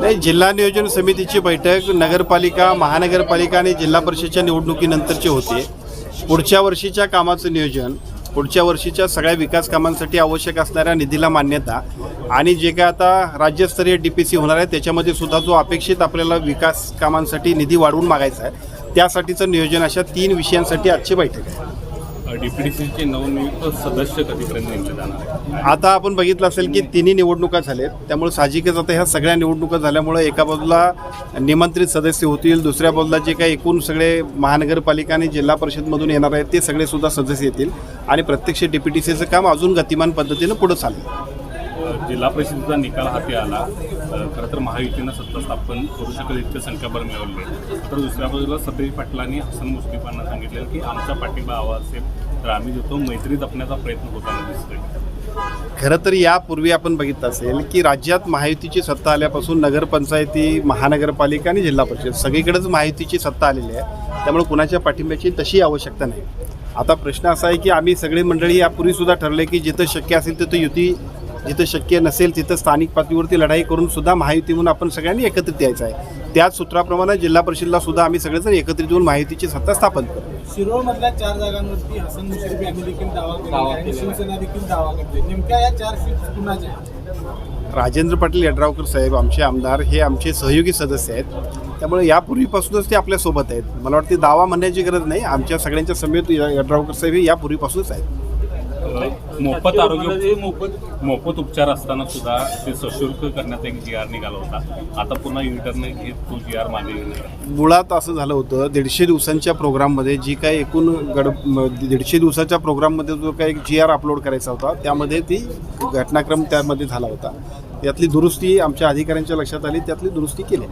नाही जिल्हा नियोजन समितीची बैठक नगरपालिका महानगरपालिका आणि जिल्हा परिषदच्या निवडणुकीनंतरची होते. पुढच्या वर्षीच्या कामाचं नियोजन पुढच्या वर्षीच्या सगळ्या विकास कामांसाठी आवश्यक असणाऱ्या निधीला मान्यता आणि जे काय आता राज्यस्तरीय डी पी सी होणार आहे त्याच्यामध्ये सुद्धा जो अपेक्षित आपल्याला विकास कामांसाठी निधी वाढवून मागायचा आहे त्यासाठीचं नियोजन अशा तीन विषयांसाठी आजची बैठक आहे. डीपीडीसीचे नवनियुक्त सदस्य कधीपर्यंत नेमले जाणार आहे आता आपण बघितलं असेल की तिन्ही निवडणुका झाल्यात त्यामुळे साहजिकच आता ह्या सगळ्या निवडणुका झाल्यामुळे एका बाजूला निमंत्रित सदस्य होतील दुसऱ्या बाजूला जे काही एकूण सगळे महानगरपालिका आणि जिल्हा परिषदमधून येणार आहेत ते सगळे सुद्धा सदस्य येतील. आणि प्रत्यक्ष डीपीटीसीचं काम अजून गतिमान पद्धतीनं पुढं चालेल. जिल्हा परिषदेचा निकाल हाती आला खरं तर महायुतीनं सत्ता स्थापन करू शकेल इतके संख्याबळ मिळवले तर दुसऱ्या बाजूला सतेज पाटलांनी हसन मुश्रीफांना सांगितलेलं की आमचा पाठिंबा हवा असेल तर आम्ही देतो मैत्री जपण्याचा प्रयत्न होताना दिसतोय. खरं तर यापूर्वी आपण बघितलं असेल की राज्यात महायुतीची सत्ता आल्यापासून नगरपंचायती महानगरपालिका आणि जिल्हा परिषद सगळीकडेच महायुतीची सत्ता आलेली आहे. त्यामुळे कुणाच्या पाठिंब्याची तशी आवश्यकता नाही. आता प्रश्न असा आहे की आम्ही सगळी मंडळी यापूर्वीसुद्धा ठरले की जिथं शक्य असेल तिथं युती जिथं शक्य नसेल तिथं स्थानिक पातळीवरती लढाई करून सुद्धा महायुती म्हणून आपण सगळ्यांनी एकत्रित यायचं आहे. त्याच सूत्राप्रमाणे जिल्हा परिषदला सुद्धा आम्ही सगळेजण एकत्रित येऊन महायुतीची सत्ता स्थापन करू शिरोळमधल्या चार जागांवरती हसन मुश्रीफ यांनी देखील दावा केला शिवसेना देखील दावा करते. नेमक्या या चार सीट कुणाच्या? राजेंद्र पाटील यड्रावकर साहेब आमचे आमदार हे आमचे सहयोगी सदस्य आहेत. त्यामुळे यापूर्वीपासूनच ते आपल्यासोबत आहेत. मला वाटते दावा म्हणण्याची गरज नाही. आमच्या सगळ्यांच्या समेत यड्रावकर साहेब हे यापूर्वीपासूनच आहेत. मोफत आरोग्य मोफत उपचार असताना सुद्धा ते सशुल्क करण्याचा एक जी आर निघाला होता. आता पुन्हा युनिटरने घेत तो जी आर मागे. मुळात असं झालं होतं दीडशे दिवसांच्या प्रोग्राममध्ये जी काही एकूण गड दीडशे दिवसाच्या प्रोग्राममध्ये जो काही जी आर अपलोड करायचा होता त्यामध्ये ती घटनाक्रम त्यामध्ये झाला होता. त्यातली दुरुस्ती आमच्या अधिकाऱ्यांच्या लक्षात आली त्यातली दुरुस्ती केली.